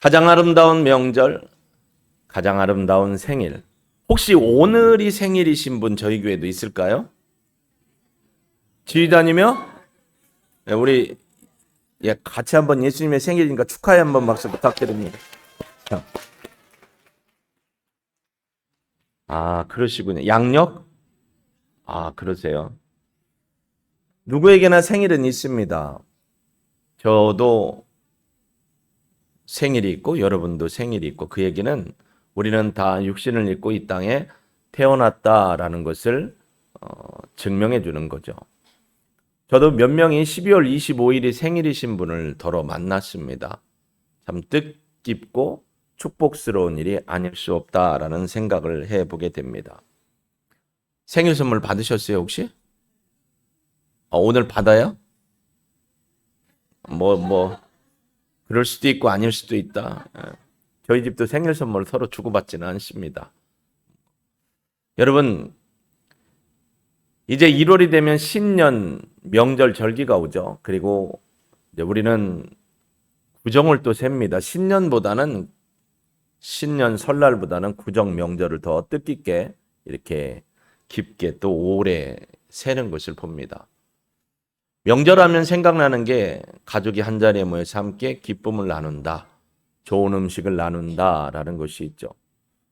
가장 아름다운 명절, 가장 아름다운 생일. 혹시 오늘이 생일이신 분 저희 교회도 있을까요? 지휘자님이요? 네, 우리 예, 같이 한번 예수님의 생일이니까 축하해 한번 박수 부탁드립니다. 자. 아, 그러시군요. 양력? 아, 그러세요. 누구에게나 생일은 있습니다. 저도 생일이 있고 여러분도 생일이 있고 그 얘기는 우리는 다 육신을 입고 이 땅에 태어났다라는 것을 어, 증명해 주는 거죠. 저도 몇 명이 12월 25일이 생일이신 분을 더러 만났습니다. 참 뜻깊고 축복스러운 일이 아닐 수 없다라는 생각을 해보게 됩니다. 생일 선물 받으셨어요 혹시? 어, 오늘 받아요? 뭐 뭐. 그럴 수도 있고 아닐 수도 있다. 예. 저희 집도 생일 선물 서로 주고받지는 않습니다. 여러분, 이제 1월이 되면 신년 명절 절기가 오죠. 그리고 이제 우리는 구정을 또 셉니다. 신년보다는 신년 설날보다는 구정 명절을 더 뜻깊게 이렇게 깊게 또 오래 세는 것을 봅니다. 명절하면 생각나는 게 가족이 한 자리에 모여서 함께 기쁨을 나눈다. 좋은 음식을 나눈다라는 것이 있죠.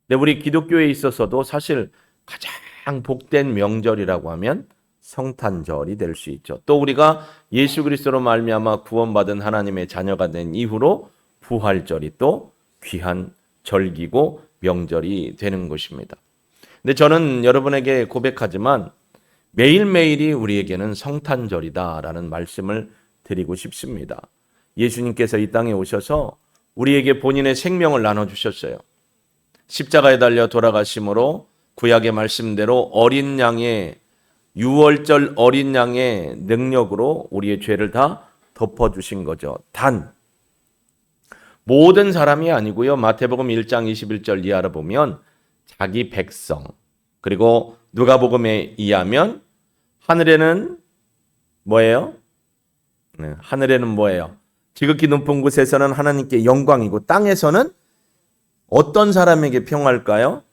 근데 우리 기독교에 있어서도 사실 가장 복된 명절이라고 하면 성탄절이 될 수 있죠. 또 우리가 예수 그리스도로 말미암아 구원받은 하나님의 자녀가 된 이후로 부활절이 또 귀한 절기고 명절이 되는 것입니다. 근데 저는 여러분에게 고백하지만 매일매일이 우리에게는 성탄절이다라는 말씀을 드리고 싶습니다. 예수님께서 이 땅에 오셔서 우리에게 본인의 생명을 나눠주셨어요. 십자가에 달려 돌아가심으로 구약의 말씀대로 어린 양의 유월절 어린 양의 능력으로 우리의 죄를 다 덮어주신 거죠. 단, 모든 사람이 아니고요. 마태복음 1장 21절 이하를 보면 자기 백성, 그리고 누가복음에 의하면 하늘에는 뭐예요? 네, 하늘에는 뭐예요? 지극히 높은 곳에서는 하나님께 영광이고 땅에서는 어떤 사람에게 평할까요?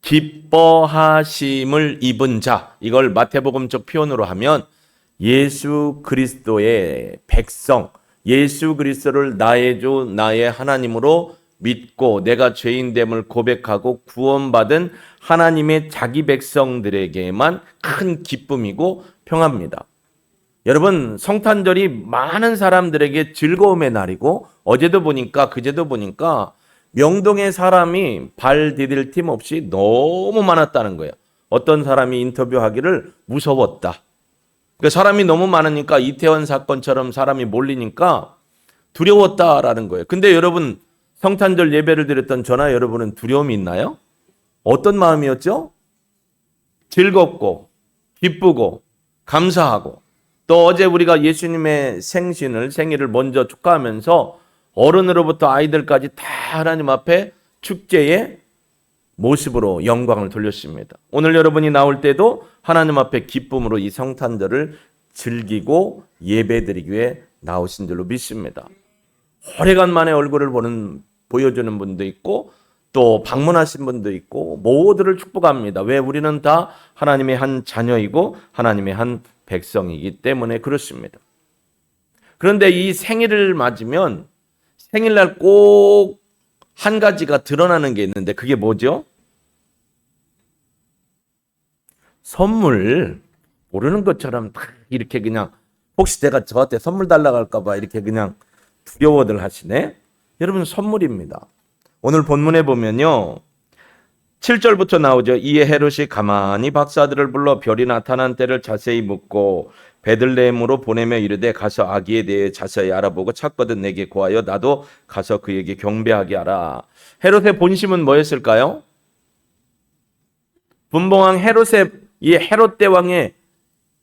기뻐하심을 입은 자. 이걸 마태복음적 표현으로 하면 예수 그리스도의 백성, 예수 그리스도를 나의 주, 나의 하나님으로 믿고 내가 죄인됨을 고백하고 구원받은 하나님의 자기 백성들에게만 큰 기쁨이고 평합니다. 여러분, 성탄절이 많은 사람들에게 즐거움의 날이고 어제도 보니까 그제도 보니까 명동에 사람이 발 디딜 틈 없이 너무 많았다는 거예요. 어떤 사람이 인터뷰하기를 무서웠다. 그러니까 사람이 너무 많으니까 이태원 사건처럼 사람이 몰리니까 두려웠다라는 거예요. 근데 여러분 성탄절 예배를 드렸던 저나 여러분은 두려움이 있나요? 어떤 마음이었죠? 즐겁고 기쁘고 감사하고 또 어제 우리가 예수님의 생신을 생일을 먼저 축하하면서 어른으로부터 아이들까지 다 하나님 앞에 축제의 모습으로 영광을 돌렸습니다. 오늘 여러분이 나올 때도 하나님 앞에 기쁨으로 이 성탄절을 즐기고 예배드리기 위해 나오신 줄로 믿습니다. 오래간 만에 얼굴을 보는 보여주는 분도 있고 또 방문하신 분도 있고 모두를 축복합니다. 왜 우리는 다 하나님의 한 자녀이고 하나님의 한 백성이기 때문에 그렇습니다. 그런데 이 생일을 맞으면 생일날 꼭 한 가지가 드러나는 게 있는데 그게 뭐죠? 선물 모르는 것처럼 딱 이렇게 그냥 혹시 내가 저한테 선물 달라고 할까봐 이렇게 그냥 두려워들 하시네. 여러분 선물입니다. 오늘 본문에 보면요. 7절부터 나오죠. 이에 헤롯이 가만히 박사들을 불러 별이 나타난 때를 자세히 묻고 베들레헴으로 보내며 이르되 가서 아기에 대해 자세히 알아보고 찾거든 내게 구하여 나도 가서 그에게 경배하게 하라. 헤롯의 본심은 뭐였을까요? 분봉왕 헤롯의 이 헤롯 대왕의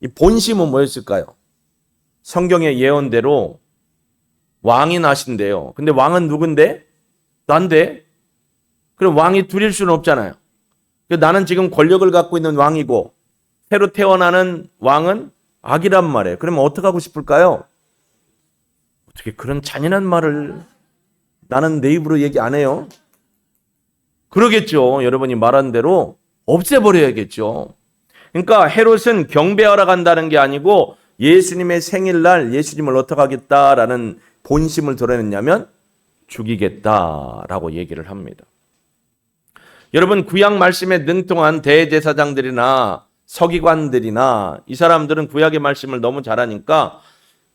이 본심은 뭐였을까요? 성경의 예언대로 왕이 나신대요. 근데 왕은 누군데? 난데? 그럼 왕이 둘일 수는 없잖아요. 나는 지금 권력을 갖고 있는 왕이고 새로 태어나는 왕은 악이란 말이에요. 그러면 어떻게 하고 싶을까요? 어떻게 그런 잔인한 말을 나는 내 입으로 얘기 안 해요. 그러겠죠. 여러분이 말한 대로 없애버려야겠죠. 그러니까 헤롯은 경배하러 간다는 게 아니고 예수님의 생일날 예수님을 어떻게 하겠다라는 본심을 드러냈냐면 죽이겠다라고 얘기를 합니다. 여러분 구약 말씀에 능통한 대제사장들이나 서기관들이나 이 사람들은 구약의 말씀을 너무 잘하니까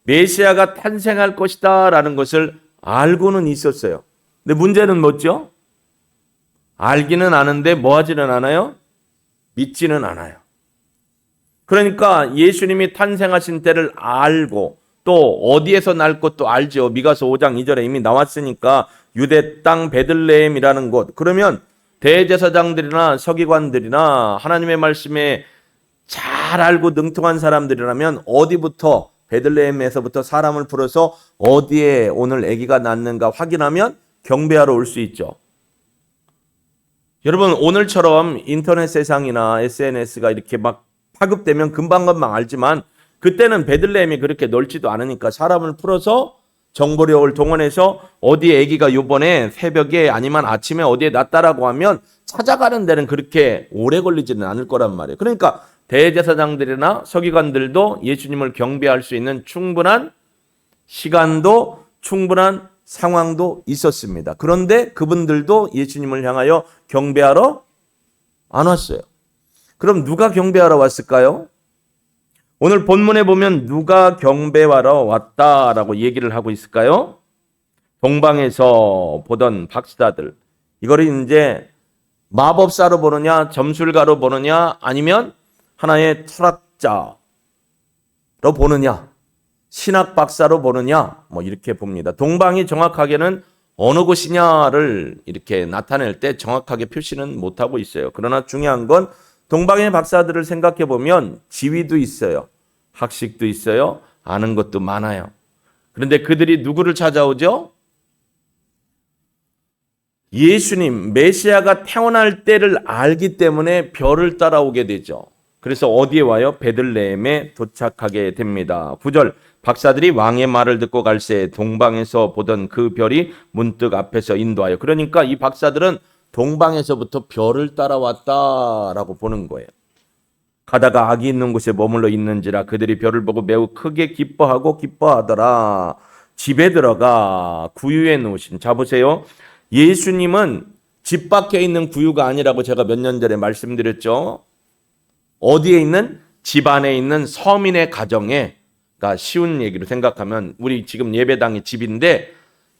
메시아가 탄생할 것이다라는 것을 알고는 있었어요. 근데 문제는 뭐죠? 알기는 아는데 뭐 하지는 않아요? 믿지는 않아요. 그러니까 예수님이 탄생하신 때를 알고 또 어디에서 날 것도 알죠. 미가서 5장 2절에 이미 나왔으니까 유대 땅 베들레헴이라는 곳. 그러면 대제사장들이나 서기관들이나 하나님의 말씀에 잘 알고 능통한 사람들이라면 어디부터 베들레헴에서부터 사람을 풀어서 어디에 오늘 아기가 낳는가 확인하면 경배하러 올 수 있죠. 여러분 오늘처럼 인터넷 세상이나 SNS가 이렇게 막 파급되면 금방 금방 알지만 그때는 베들레헴이 그렇게 넓지도 않으니까 사람을 풀어서 정보력을 동원해서 어디에 아기가 요번에 새벽에 아니면 아침에 어디에 났다라고 하면 찾아가는 데는 그렇게 오래 걸리지는 않을 거란 말이에요. 그러니까 대제사장들이나 서기관들도 예수님을 경배할 수 있는 충분한 시간도 충분한 상황도 있었습니다. 그런데 그분들도 예수님을 향하여 경배하러 안 왔어요. 그럼 누가 경배하러 왔을까요? 오늘 본문에 보면 누가 경배하러 왔다라고 얘기를 하고 있을까요? 동방에서 보던 박사들. 이거를 이제 마법사로 보느냐, 점술가로 보느냐, 아니면 하나의 철학자로 보느냐, 신학 박사로 보느냐, 뭐 이렇게 봅니다. 동방이 정확하게는 어느 곳이냐를 이렇게 나타낼 때 정확하게 표시는 못하고 있어요. 그러나 중요한 건 동방의 박사들을 생각해 보면 지위도 있어요. 학식도 있어요. 아는 것도 많아요. 그런데 그들이 누구를 찾아오죠? 예수님, 메시아가 태어날 때를 알기 때문에 별을 따라오게 되죠. 그래서 어디에 와요? 베들레헴에 도착하게 됩니다. 9절 박사들이 왕의 말을 듣고 갈새 동방에서 보던 그 별이 문득 앞에서 인도하여 그러니까 이 박사들은 동방에서부터 별을 따라왔다라고 보는 거예요. 가다가 악이 있는 곳에 머물러 있는지라 그들이 별을 보고 매우 크게 기뻐하고 기뻐하더라. 집에 들어가 구유에 놓으신 자 보세요. 예수님은 집 밖에 있는 구유가 아니라고 제가 몇 년 전에 말씀드렸죠. 어디에 있는 집 안에 있는 서민의 가정에 그러니까 쉬운 얘기로 생각하면 우리 지금 예배당이 집인데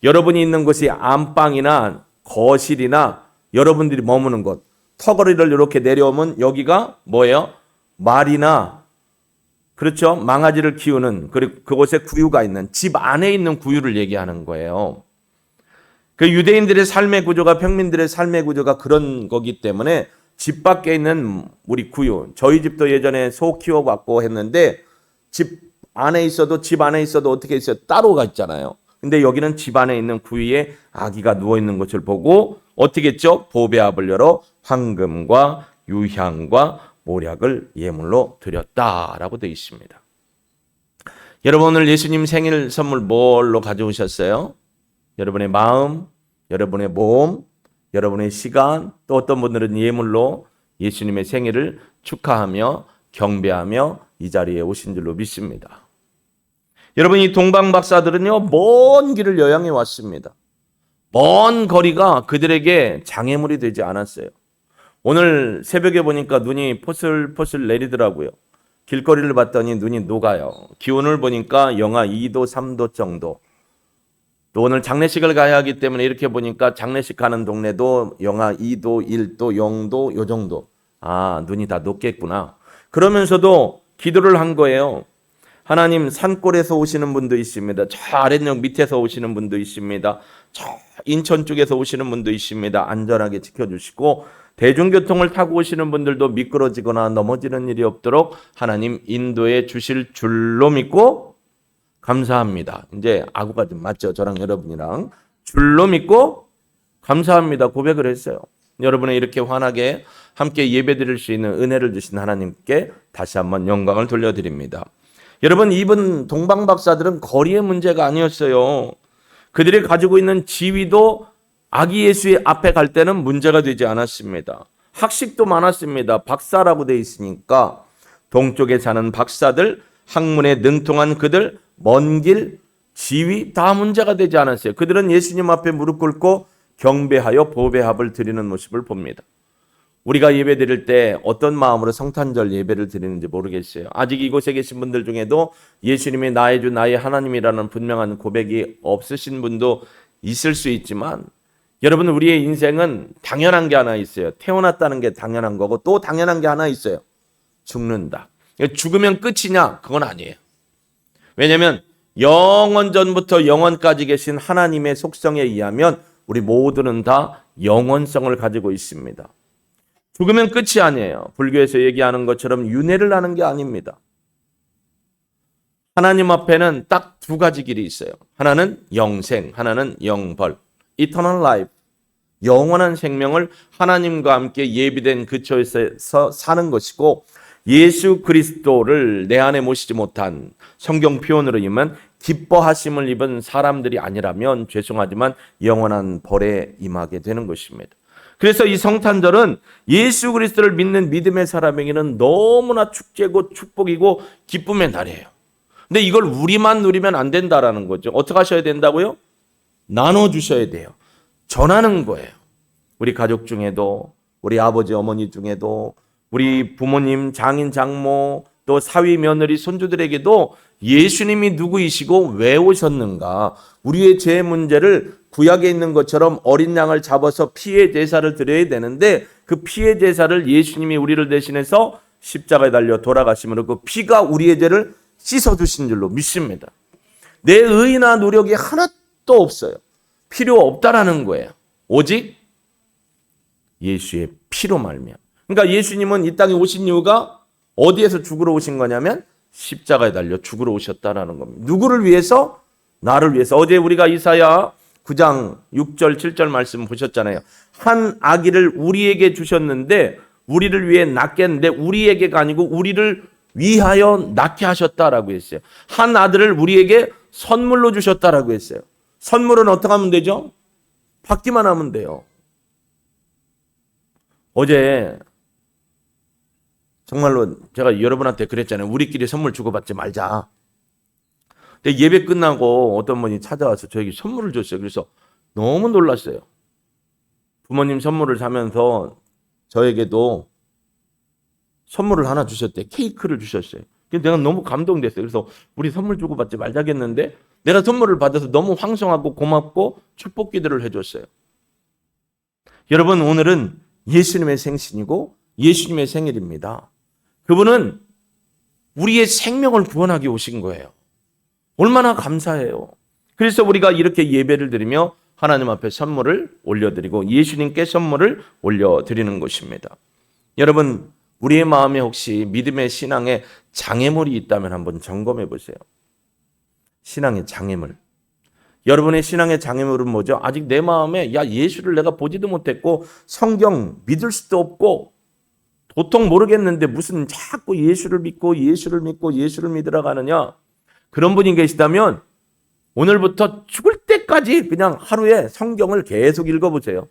여러분이 있는 곳이 안방이나 거실이나 여러분들이 머무는 곳 턱걸이를 이렇게 내려오면 여기가 뭐예요? 말이나 그렇죠 망아지를 키우는 그리고 그곳에 구유가 있는 집 안에 있는 구유를 얘기하는 거예요. 그 유대인들의 삶의 구조가 평민들의 삶의 구조가 그런 거기 때문에 집 밖에 있는 우리 구유 저희 집도 예전에 소 키워갖고 했는데 집 안에 있어도 집 안에 있어도 어떻게 있어요 따로가 있잖아요. 근데 여기는 집 안에 있는 구유에 아기가 누워 있는 것을 보고 어떻게 했죠? 보배합을 열어 황금과 유향과 모략을 예물로 드렸다라고 되어 있습니다. 여러분 오늘 예수님 생일 선물 뭘로 가져오셨어요? 여러분의 마음, 여러분의 몸, 여러분의 시간, 또 어떤 분들은 예물로 예수님의 생일을 축하하며 경배하며 이 자리에 오신 줄로 믿습니다. 여러분 이 동방 박사들은요 먼 길을 여행해 왔습니다. 먼 거리가 그들에게 장애물이 되지 않았어요. 오늘 새벽에 보니까 눈이 포슬포슬 내리더라고요. 길거리를 봤더니 눈이 녹아요. 기온을 보니까 영하 2도, 3도 정도. 또 오늘 장례식을 가야 하기 때문에 이렇게 보니까 장례식 가는 동네도 영하 2도, 1도, 0도 요 정도. 아, 눈이 다 녹겠구나. 그러면서도 기도를 한 거예요. 하나님 산골에서 오시는 분도 있습니다. 저 아랫역 밑에서 오시는 분도 있습니다. 저 인천 쪽에서 오시는 분도 있습니다. 안전하게 지켜주시고 대중교통을 타고 오시는 분들도 미끄러지거나 넘어지는 일이 없도록 하나님 인도해 주실 줄로 믿고 감사합니다. 이제 아구가 좀 맞죠? 저랑 여러분이랑 줄로 믿고 감사합니다. 고백을 했어요. 여러분의 이렇게 환하게 함께 예배 드릴 수 있는 은혜를 주신 하나님께 다시 한번 영광을 돌려드립니다. 여러분 이분 동방 박사들은 거리의 문제가 아니었어요. 그들이 가지고 있는 지위도 아기 예수의 앞에 갈 때는 문제가 되지 않았습니다. 학식도 많았습니다. 박사라고 돼 있으니까 동쪽에 사는 박사들, 학문에 능통한 그들, 먼 길, 지위 다 문제가 되지 않았어요. 그들은 예수님 앞에 무릎 꿇고 경배하여 보배합을 드리는 모습을 봅니다. 우리가 예배 드릴 때 어떤 마음으로 성탄절 예배를 드리는지 모르겠어요. 아직 이곳에 계신 분들 중에도 예수님이 나의 주 나의 하나님이라는 분명한 고백이 없으신 분도 있을 수 있지만 여러분 우리의 인생은 당연한 게 하나 있어요. 태어났다는 게 당연한 거고 또 당연한 게 하나 있어요. 죽는다. 죽으면 끝이냐? 그건 아니에요. 왜냐하면 영원 전부터 영원까지 계신 하나님의 속성에 의하면 우리 모두는 다 영원성을 가지고 있습니다. 죽으면 끝이 아니에요. 불교에서 얘기하는 것처럼 윤회를 하는 게 아닙니다. 하나님 앞에는 딱 두 가지 길이 있어요. 하나는 영생, 하나는 영벌. Eternal life. 영원한 생명을 하나님과 함께 예비된 그 처에서 사는 것이고 예수 그리스도를 내 안에 모시지 못한 성경 표현으로 이면 기뻐하심을 입은 사람들이 아니라면 죄송하지만 영원한 벌에 임하게 되는 것입니다. 그래서 이 성탄절은 예수 그리스도를 믿는 믿음의 사람에게는 너무나 축제고 축복이고 기쁨의 날이에요. 근데 이걸 우리만 누리면 안 된다라는 거죠. 어떻게 하셔야 된다고요? 나눠 주셔야 돼요. 전하는 거예요. 우리 가족 중에도 우리 아버지 어머니 중에도 우리 부모님 장인 장모 또 사위 며느리 손주들에게도 예수님이 누구이시고 왜 오셨는가 우리의 죄 문제를 구약에 있는 것처럼 어린 양을 잡아서 피해 제사를 드려야 되는데 그 피해 제사를 예수님이 우리를 대신해서 십자가에 달려 돌아가심으로 그 피가 우리의 죄를 씻어 주신 줄로 믿습니다. 내 의나 노력이 하나 도 없어요. 필요 없다라는 거예요. 오직 예수의 피로 말미암. 그러니까 예수님은 이 땅에 오신 이유가 어디에서 죽으러 오신 거냐면 십자가에 달려 죽으러 오셨다라는 겁니다. 누구를 위해서? 나를 위해서. 어제 우리가 이사야 9장 6절 7절 말씀 보셨잖아요. 한 아기를 우리에게 주셨는데 우리를 위해 낳겠는데 우리에게가 아니고 우리를 위하여 낳게 하셨다라고 했어요. 한 아들을 우리에게 선물로 주셨다라고 했어요. 선물은 어떻게 하면 되죠? 받기만 하면 돼요. 어제 정말로 제가 여러분한테 그랬잖아요. 우리끼리 선물 주고받지 말자. 근데 예배 끝나고 어떤 분이 찾아와서 저에게 선물을 줬어요. 그래서 너무 놀랐어요. 부모님 선물을 사면서 저에게도 선물을 하나 주셨대. 케이크를 주셨어요. 내가 너무 감동됐어요. 그래서 우리 선물 주고받지 말자겠는데 내가 선물을 받아서 너무 황송하고 고맙고 축복 기도를 해줬어요. 여러분 오늘은 예수님의 생신이고 예수님의 생일입니다. 그분은 우리의 생명을 구원하기 오신 거예요. 얼마나 감사해요. 그래서 우리가 이렇게 예배를 드리며 하나님 앞에 선물을 올려드리고 예수님께 선물을 올려드리는 것입니다. 여러분, 우리의 마음에 혹시 믿음의 신앙에 장애물이 있다면 한번 점검해 보세요. 신앙의 장애물. 여러분의 신앙의 장애물은 뭐죠? 아직 내 마음에 야 예수를 내가 보지도 못했고 성경 믿을 수도 없고 도통 모르겠는데 무슨 자꾸 예수를 믿고 예수를 믿고 예수를 믿으러 가느냐? 그런 분이 계시다면 오늘부터 죽을 때까지 그냥 하루에 성경을 계속 읽어보세요.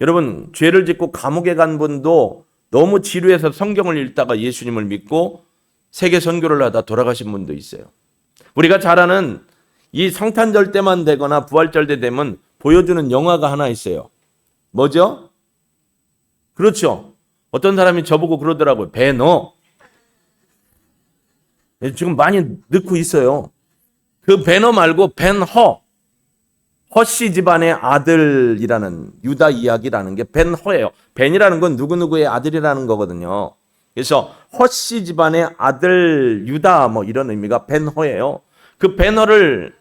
여러분, 죄를 짓고 감옥에 간 분도 너무 지루해서 성경을 읽다가 예수님을 믿고 세계 선교를 하다 돌아가신 분도 있어요. 우리가 잘 아는 이 성탄절 때만 되거나 부활절 때 되면 보여주는 영화가 하나 있어요. 뭐죠? 그렇죠. 어떤 사람이 저보고 그러더라고요. 배너. 지금 많이 넣고 있어요. 그 배너 말고 벤허. 허씨 집안의 아들이라는 유다 이야기라는 게 벤허예요. 벤이라는 건 누구누구의 아들이라는 거거든요. 그래서 허씨 집안의 아들 유다 뭐 이런 의미가 벤허예요. 그 벤허를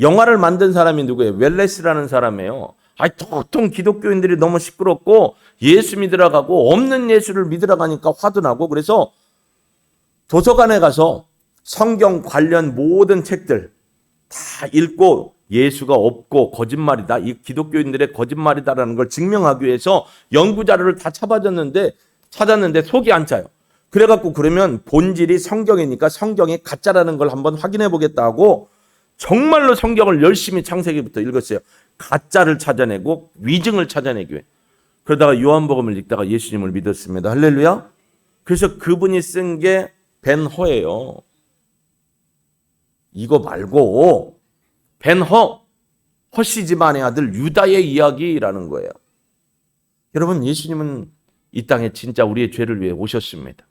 영화를 만든 사람이 누구예요? 웰레스라는 사람이에요. 아니, 보통 기독교인들이 너무 시끄럽고 예수 믿으러 가고 없는 예수를 믿으러 가니까 화도 나고 그래서 도서관에 가서 성경 관련 모든 책들 다 읽고 예수가 없고 거짓말이다. 이 기독교인들의 거짓말이다라는 걸 증명하기 위해서 연구 자료를 다 찾아봤는데 찾았는데 속이 안 차요. 그래갖고 그러면 본질이 성경이니까 성경이 가짜라는 걸 한번 확인해 보겠다고 정말로 성경을 열심히 창세기부터 읽었어요. 가짜를 찾아내고 위증을 찾아내기 위해. 그러다가 요한복음을 읽다가 예수님을 믿었습니다. 할렐루야. 그래서 그분이 쓴 게 벤허예요. 이거 말고 벤허 허시 집안의 아들 유다의 이야기라는 거예요. 여러분 예수님은 이 땅에 진짜 우리의 죄를 위해 오셨습니다.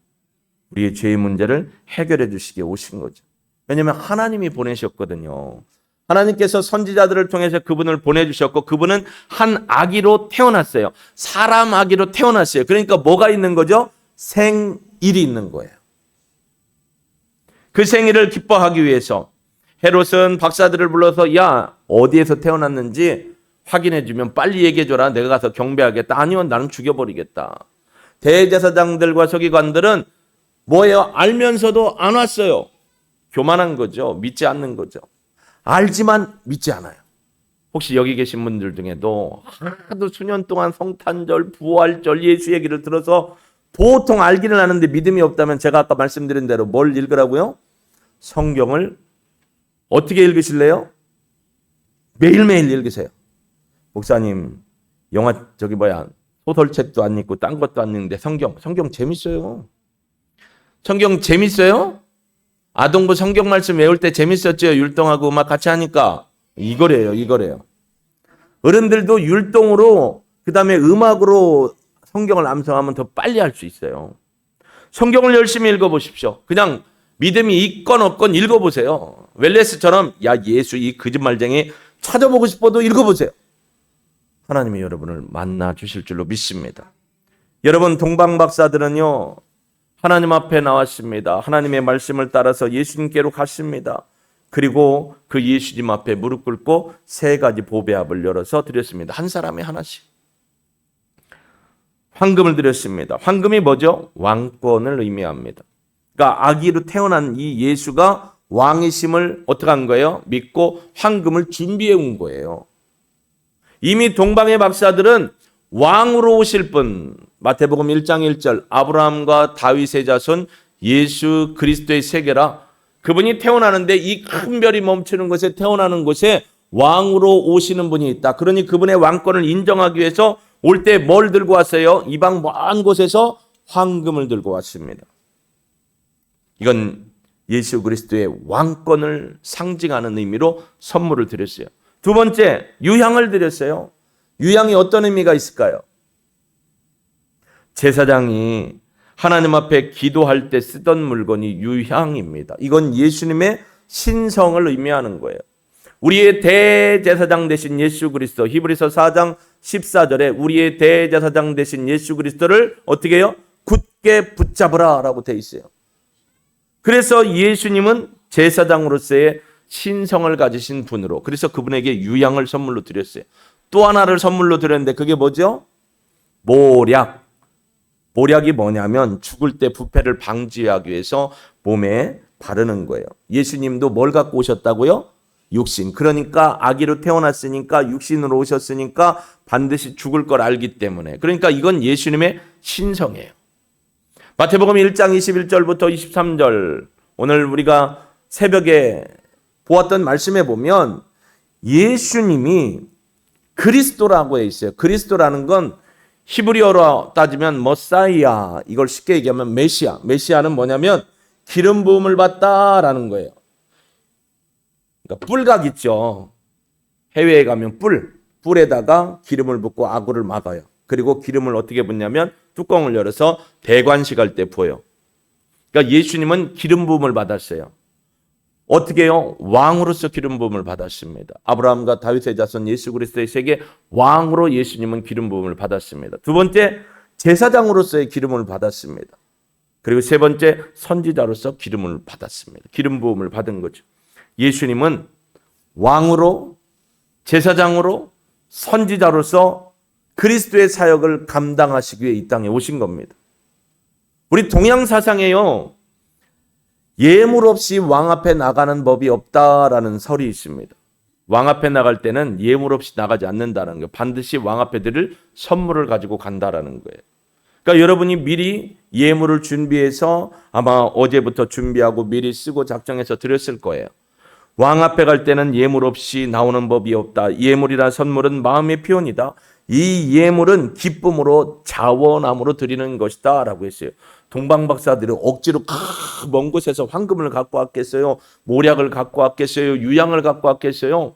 우리의 죄의 문제를 해결해 주시기에 오신 거죠. 왜냐하면 하나님이 보내셨거든요. 하나님께서 선지자들을 통해서 그분을 보내주셨고 그분은 한 아기로 태어났어요. 사람 아기로 태어났어요. 그러니까 뭐가 있는 거죠? 생일이 있는 거예요. 그 생일을 기뻐하기 위해서 헤롯은 박사들을 불러서 야 어디에서 태어났는지 확인해 주면 빨리 얘기해 줘라. 내가 가서 경배하겠다. 아니면 나는 죽여버리겠다. 대제사장들과 서기관들은 뭐예요? 알면서도 안 왔어요. 교만한 거죠. 믿지 않는 거죠. 알지만 믿지 않아요. 혹시 여기 계신 분들 중에도 하도 수년 동안 성탄절, 부활절, 예수 얘기를 들어서 보통 알기는 아는데 믿음이 없다면 제가 아까 말씀드린 대로 뭘 읽으라고요? 성경을 어떻게 읽으실래요? 매일매일 읽으세요. 목사님, 영화 저기 뭐야 소설책도 안 읽고 딴 것도 안 읽는데 성경 성경 재밌어요. 성경 재밌어요? 아동부 성경 말씀 외울 때 재밌었죠. 율동하고 막 같이 하니까 이거래요. 이거래요. 어른들도 율동으로 그 다음에 음악으로 성경을 암송하면 더 빨리 할 수 있어요. 성경을 열심히 읽어 보십시오. 그냥 믿음이 있건 없건 읽어 보세요. 웰레스처럼 야 예수 이 거짓말쟁이 찾아보고 싶어도 읽어 보세요. 하나님이 여러분을 만나 주실 줄로 믿습니다. 여러분 동방 박사들은요. 하나님 앞에 나왔습니다. 하나님의 말씀을 따라서 예수님께로 갔습니다. 그리고 그 예수님 앞에 무릎 꿇고 세 가지 보배합을 열어서 드렸습니다. 한 사람에 하나씩. 황금을 드렸습니다. 황금이 뭐죠? 왕권을 의미합니다. 그러니까 아기로 태어난 이 예수가 왕이심을 어떻게 한 거예요? 믿고 황금을 준비해 온 거예요. 이미 동방의 박사들은 왕으로 오실 분 마태복음 1장 1절 아브라함과 다윗의 자손 예수 그리스도의 세계라 그분이 태어나는데 이 큰 별이 멈추는 곳에 태어나는 곳에 왕으로 오시는 분이 있다. 그러니 그분의 왕권을 인정하기 위해서 올 때 뭘 들고 왔어요? 이방 먼 곳에서 황금을 들고 왔습니다. 이건 예수 그리스도의 왕권을 상징하는 의미로 선물을 드렸어요. 두 번째, 유향을 드렸어요. 유향이 어떤 의미가 있을까요? 제사장이 하나님 앞에 기도할 때 쓰던 물건이 유향입니다. 이건 예수님의 신성을 의미하는 거예요. 우리의 대제사장 되신 예수 그리스도 히브리서 4장 14절에 우리의 대제사장 되신 예수 그리스도를 어떻게 해요? 굳게 붙잡으라라고 돼 있어요. 그래서 예수님은 제사장으로서의 신성을 가지신 분으로 그래서 그분에게 유향을 선물로 드렸어요. 또 하나를 선물로 드렸는데 그게 뭐죠? 모략. 모략이 뭐냐면 죽을 때 부패를 방지하기 위해서 몸에 바르는 거예요. 예수님도 뭘 갖고 오셨다고요? 육신. 그러니까 아기로 태어났으니까 육신으로 오셨으니까 반드시 죽을 걸 알기 때문에. 그러니까 이건 예수님의 신성이에요. 마태복음 1장 21절부터 23절 오늘 우리가 새벽에 보았던 말씀에 보면 예수님이 그리스도라고 해 있어요. 그리스도라는 건 히브리어로 따지면 머사이아 이걸 쉽게 얘기하면 메시아. 메시아는 뭐냐면 기름 부음을 받다라는 거예요. 그러니까 뿔각 있죠. 해외에 가면 뿔, 뿔에다가 기름을 붓고 아구를 막아요. 그리고 기름을 어떻게 붓냐면 뚜껑을 열어서 대관식 할 때 부어요. 그러니까 예수님은 기름 부음을 받았어요. 어떻게요? 왕으로서 기름 부음을 받았습니다. 아브라함과 다윗의 자손 예수 그리스도의 세계 왕으로 예수님은 기름 부음을 받았습니다. 두 번째 제사장으로서의 기름을 받았습니다. 그리고 세 번째 선지자로서 기름을 받았습니다. 기름 부음을 받은 거죠. 예수님은 왕으로 제사장으로 선지자로서 그리스도의 사역을 감당하시기 위해 이 땅에 오신 겁니다. 우리 동양 사상에요. 예물 없이 왕 앞에 나가는 법이 없다라는 설이 있습니다. 왕 앞에 나갈 때는 예물 없이 나가지 않는다는 거예요. 반드시 왕 앞에 드릴 선물을 가지고 간다라는 거예요. 그러니까 여러분이 미리 예물을 준비해서 아마 어제부터 준비하고 미리 쓰고 작정해서 드렸을 거예요. 왕 앞에 갈 때는 예물 없이 나오는 법이 없다. 예물이라 선물은 마음의 표현이다. 이 예물은 기쁨으로 자원함으로 드리는 것이다. 라고 했어요. 동방 박사들이 억지로 크, 먼 곳에서 황금을 갖고 왔겠어요. 모략을 갖고 왔겠어요. 유양을 갖고 왔겠어요.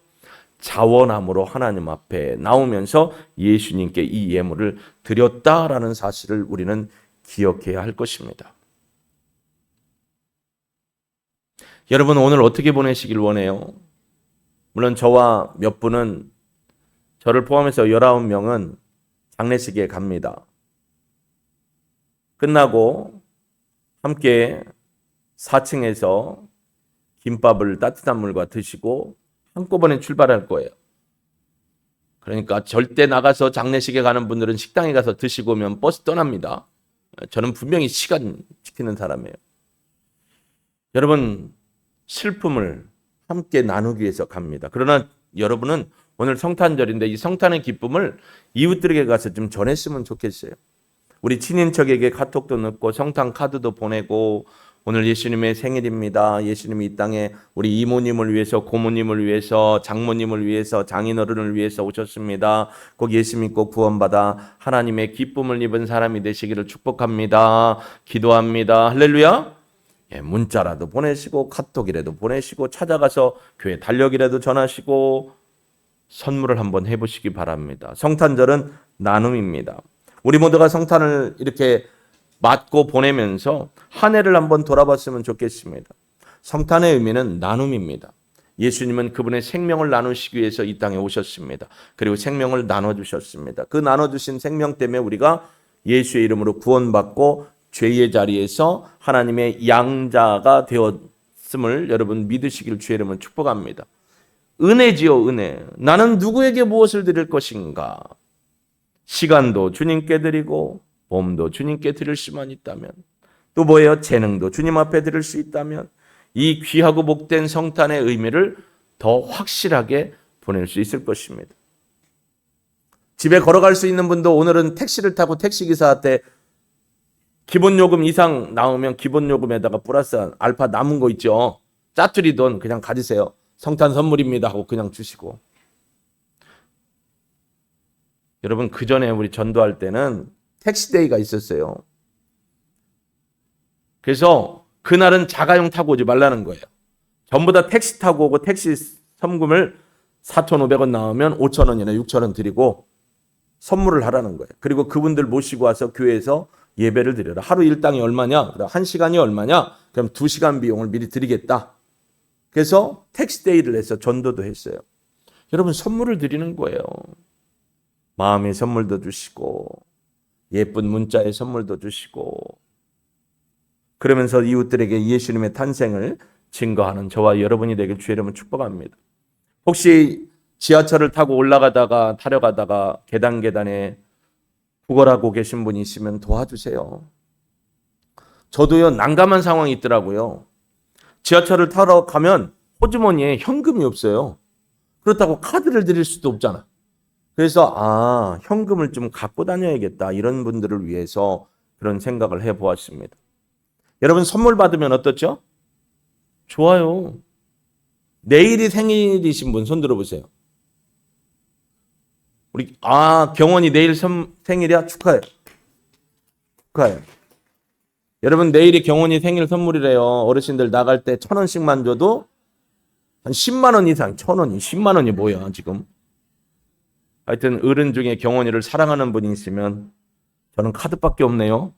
자원함으로 하나님 앞에 나오면서 예수님께 이 예물을 드렸다라는 사실을 우리는 기억해야 할 것입니다. 여러분 오늘 어떻게 보내시길 원해요? 물론 저와 몇 분은 저를 포함해서 19명은 장례식에 갑니다. 끝나고 함께 4층에서 김밥을 따뜻한 물과 드시고 한꺼번에 출발할 거예요. 그러니까 절대 나가서 장례식에 가는 분들은 식당에 가서 드시고 오면 버스 떠납니다. 저는 분명히 시간 지키는 사람이에요. 여러분, 슬픔을 함께 나누기 위해서 갑니다. 그러나 여러분은 오늘 성탄절인데 이 성탄의 기쁨을 이웃들에게 가서 좀 전했으면 좋겠어요. 우리 친인척에게 카톡도 넣고 성탄 카드도 보내고 오늘 예수님의 생일입니다. 예수님이 이 땅에 우리 이모님을 위해서 고모님을 위해서 장모님을 위해서 장인어른을 위해서 오셨습니다. 꼭 예수 믿고 구원받아 하나님의 기쁨을 입은 사람이 되시기를 축복합니다. 기도합니다. 할렐루야. 예, 문자라도 보내시고 카톡이라도 보내시고 찾아가서 교회 달력이라도 전하시고 선물을 한번 해보시기 바랍니다. 성탄절은 나눔입니다. 우리 모두가 성탄을 이렇게 맞고 보내면서 한 해를 한번 돌아봤으면 좋겠습니다. 성탄의 의미는 나눔입니다. 예수님은 그분의 생명을 나누시기 위해서 이 땅에 오셨습니다. 그리고 생명을 나눠주셨습니다. 그 나눠주신 생명 때문에 우리가 예수의 이름으로 구원받고 죄의 자리에서 하나님의 양자가 되었음을 여러분 믿으시길 주의 이름을 축복합니다. 은혜지요, 은혜. 나는 누구에게 무엇을 드릴 것인가? 시간도 주님께 드리고, 몸도 주님께 드릴 수만 있다면, 또 뭐예요? 재능도 주님 앞에 드릴 수 있다면, 이 귀하고 복된 성탄의 의미를 더 확실하게 보낼 수 있을 것입니다. 집에 걸어갈 수 있는 분도 오늘은 택시를 타고 택시기사한테 기본 요금 이상 나오면 기본 요금에다가 플러스 알파 남은 거 있죠. 짜투리 돈 그냥 가지세요. 성탄 선물입니다 하고 그냥 주시고. 여러분 그 전에 우리 전도할 때는 택시데이가 있었어요. 그래서 그날은 자가용 타고 오지 말라는 거예요. 전부 다 택시 타고 오고 택시 섬금을 4,500원 나오면 5,000원이나 6,000원 드리고 선물을 하라는 거예요. 그리고 그분들 모시고 와서 교회에서 예배를 드려라. 하루 일당이 얼마냐? 한 시간이 얼마냐? 그럼 두 시간 비용을 미리 드리겠다. 그래서 택시데이를 해서 전도도 했어요. 여러분 선물을 드리는 거예요. 마음의 선물도 주시고 예쁜 문자의 선물도 주시고 그러면서 이웃들에게 예수님의 탄생을 증거하는 저와 여러분이 되길 주의 이름으로 축복합니다. 혹시 지하철을 타고 올라가다가 타려가다가 계단 계단에 구걸하고 계신 분이 있으면 도와주세요. 저도요 난감한 상황이 있더라고요. 지하철을 타러 가면 호주머니에 현금이 없어요. 그렇다고 카드를 드릴 수도 없잖아. 그래서 아 현금을 좀 갖고 다녀야겠다 이런 분들을 위해서 그런 생각을 해보았습니다. 여러분 선물 받으면 어떻죠? 좋아요. 내일이 생일이신 분 손 들어보세요. 우리 아 경원이 내일 선, 생일이야 축하해. 축하해. 여러분 내일이 경원이 생일 선물이래요. 어르신들 나갈 때 천 원씩만 줘도 한 10만 원 이상 천 원이 10만 원이 뭐야 지금? 하여튼 어른 중에 경원이를 사랑하는 분이 있으면 저는 카드밖에 없네요.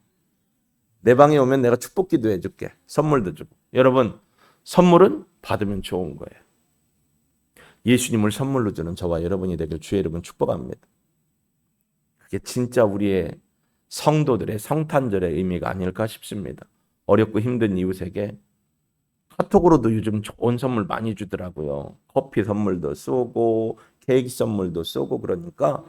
내 방에 오면 내가 축복기도 해줄게. 선물도 주고. 여러분 선물은 받으면 좋은 거예요. 예수님을 선물로 주는 저와 여러분이 되길 주의 이름은 축복합니다. 그게 진짜 우리의 성도들의 성탄절의 의미가 아닐까 싶습니다. 어렵고 힘든 이웃에게 카톡으로도 요즘 좋은 선물 많이 주더라고요. 커피 선물도 쏘고 케이크 선물도 쏘고 그러니까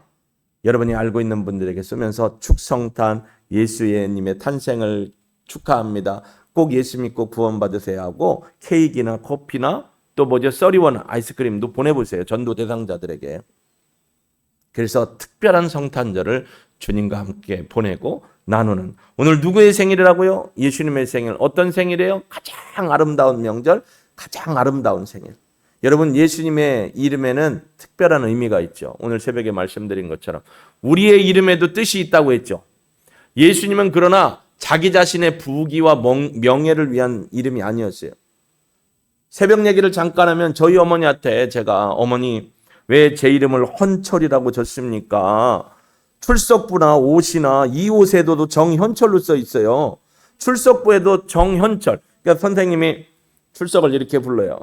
여러분이 알고 있는 분들에게 쓰면서 축성탄 예수님의 탄생을 축하합니다. 꼭 예수 믿고 구원받으세요 하고 케이크나 커피나 또 뭐죠? 써리원 아이스크림도 보내보세요. 전도 대상자들에게. 그래서 특별한 성탄절을 주님과 함께 보내고 나누는 오늘 누구의 생일이라고요? 예수님의 생일. 어떤 생일이에요? 가장 아름다운 명절, 가장 아름다운 생일. 여러분 예수님의 이름에는 특별한 의미가 있죠. 오늘 새벽에 말씀드린 것처럼 우리의 이름에도 뜻이 있다고 했죠. 예수님은 그러나 자기 자신의 부귀와 명- 명예를 위한 이름이 아니었어요. 새벽 얘기를 잠깐 하면 저희 어머니한테 제가 어머니 왜 제 이름을 헌철이라고 줬습니까? 출석부나 옷이나 이 옷에도 정현철로 써 있어요. 출석부에도 정현철. 그러니까 선생님이 출석을 이렇게 불러요.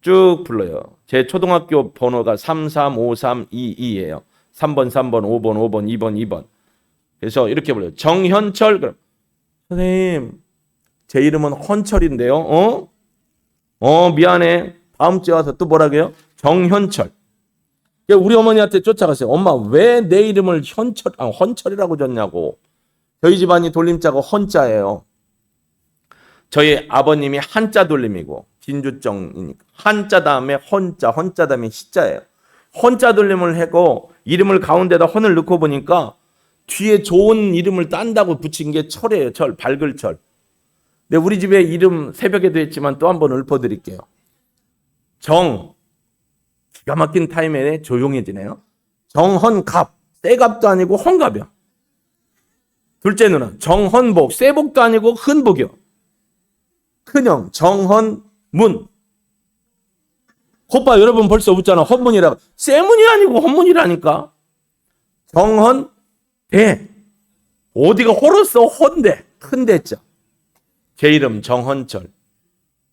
쭉 불러요. 제 초등학교 번호가 335322예요. 3번, 3번, 5번, 5번, 2번, 2번. 그래서 이렇게 불러요. 정현철. 그럼 선생님, 제 이름은 헌철인데요. 어? 어, 미안해. 다음 주에 와서 또 뭐라고요? 정현철. 그러니까 우리 어머니한테 쫓아갔어요. 엄마, 왜 내 이름을 현철, 아, 헌철이라고 줬냐고. 저희 집안이 돌림자가 헌자예요. 저희 아버님이 한자 돌림이고, 진주정이니까. 한자 다음에 헌자, 헌자 다음에 시자예요. 헌자 돌림을 하고, 이름을 가운데다 헌을 넣고 보니까, 뒤에 좋은 이름을 딴다고 붙인 게 철이에요. 철, 밝을 철. 근데 우리 집에 이름 새벽에도 했지만 또 한 번 읊어드릴게요. 정, 기가 막힌 타임에 조용해지네요. 정헌갑, 떼갑도 아니고 헌갑이요. 둘째 누나, 정헌복, 쇠복도 아니고 흔복이요. 큰형, 정헌문. 오빠 여러분 벌써 웃잖아. 헌문이라고. 쇠문이 아니고 헌문이라니까. 정헌 대. 어디가 호로써 헌대. 큰 대자. 제 이름 정헌철.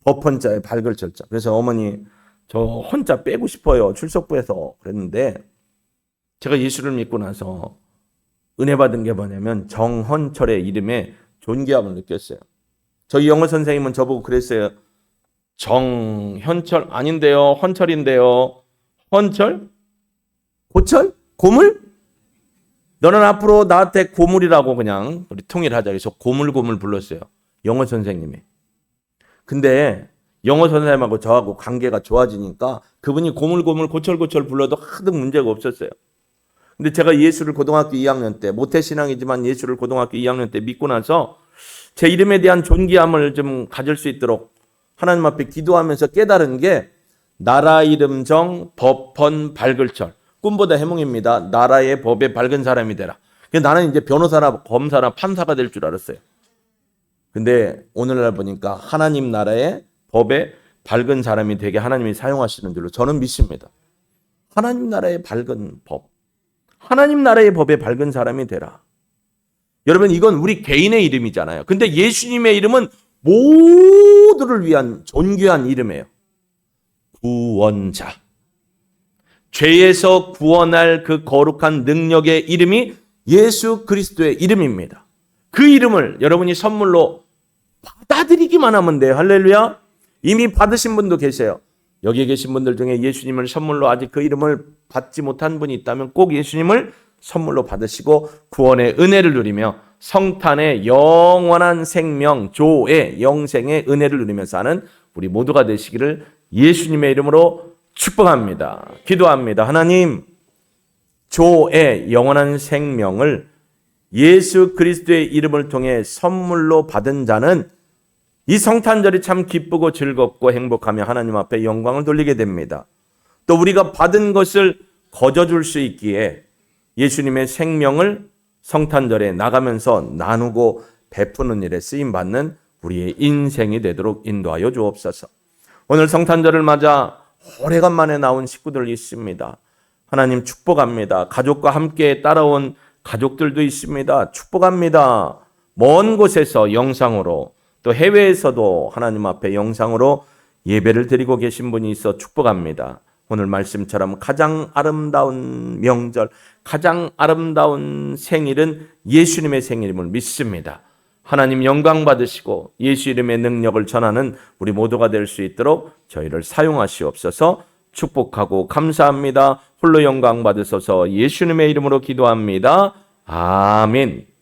법헌자의 밝을 철자. 그래서 어머니 저 혼자 빼고 싶어요. 출석부에서 그랬는데 제가 예수를 믿고 나서 은혜 받은 게 뭐냐면 정헌철의 이름에 존귀함을 느꼈어요. 저희 영어 선생님은 저보고 그랬어요. 정현철 아닌데요. 헌철인데요. 헌철? 고철? 고물? 너는 앞으로 나한테 고물이라고 그냥 우리 통일하자. 그래서 고물고물 불렀어요. 영어 선생님이. 근데 영어 선생님하고 저하고 관계가 좋아지니까 그분이 고물고물 고철고철 불러도 하등 문제가 없었어요. 근데 제가 예수를 고등학교 2학년 때 모태신앙이지만 예수를 고등학교 2학년 때 믿고 나서 제 이름에 대한 존귀함을 좀 가질 수 있도록 하나님 앞에 기도하면서 깨달은 게 나라 이름 정 법헌 밝을철 꿈보다 해몽입니다. 나라의 법에 밝은 사람이 되라. 나는 이제 변호사나 검사나 판사가 될 줄 알았어요. 근데 오늘날 보니까 하나님 나라의 법에 밝은 사람이 되게 하나님이 사용하시는 줄로 저는 믿습니다. 하나님 나라의 밝은 법. 하나님 나라의 법에 밝은 사람이 되라. 여러분 이건 우리 개인의 이름이잖아요. 근데 예수님의 이름은 모두를 위한 존귀한 이름이에요. 구원자. 죄에서 구원할 그 거룩한 능력의 이름이 예수 그리스도의 이름입니다. 그 이름을 여러분이 선물로 받아들이기만 하면 돼요. 할렐루야. 이미 받으신 분도 계세요. 여기 계신 분들 중에 예수님을 선물로 아직 그 이름을 받지 못한 분이 있다면 꼭 예수님을 선물로 받으시고 구원의 은혜를 누리며 성탄의 영원한 생명, 조의 영생의 은혜를 누리며 사는 우리 모두가 되시기를 예수님의 이름으로 축복합니다. 기도합니다. 하나님, 조의 영원한 생명을 예수 그리스도의 이름을 통해 선물로 받은 자는 이 성탄절이 참 기쁘고 즐겁고 행복하며 하나님 앞에 영광을 돌리게 됩니다. 또 우리가 받은 것을 거저줄 수 있기에 예수님의 생명을 성탄절에 나가면서 나누고 베푸는 일에 쓰임 받는 우리의 인생이 되도록 인도하여 주옵소서. 오늘 성탄절을 맞아 오래간만에 나온 식구들 있습니다. 하나님 축복합니다. 가족과 함께 따라온 가족들도 있습니다. 축복합니다. 먼 곳에서 영상으로 또 해외에서도 하나님 앞에 영상으로 예배를 드리고 계신 분이 있어 축복합니다. 오늘 말씀처럼 가장 아름다운 명절, 가장 아름다운 생일은 예수님의 생일임을 믿습니다. 하나님 영광 받으시고 예수 이름의 능력을 전하는 우리 모두가 될 수 있도록 저희를 사용하시옵소서 축복하고 감사합니다. 홀로 영광 받으소서 예수님의 이름으로 기도합니다. 아멘.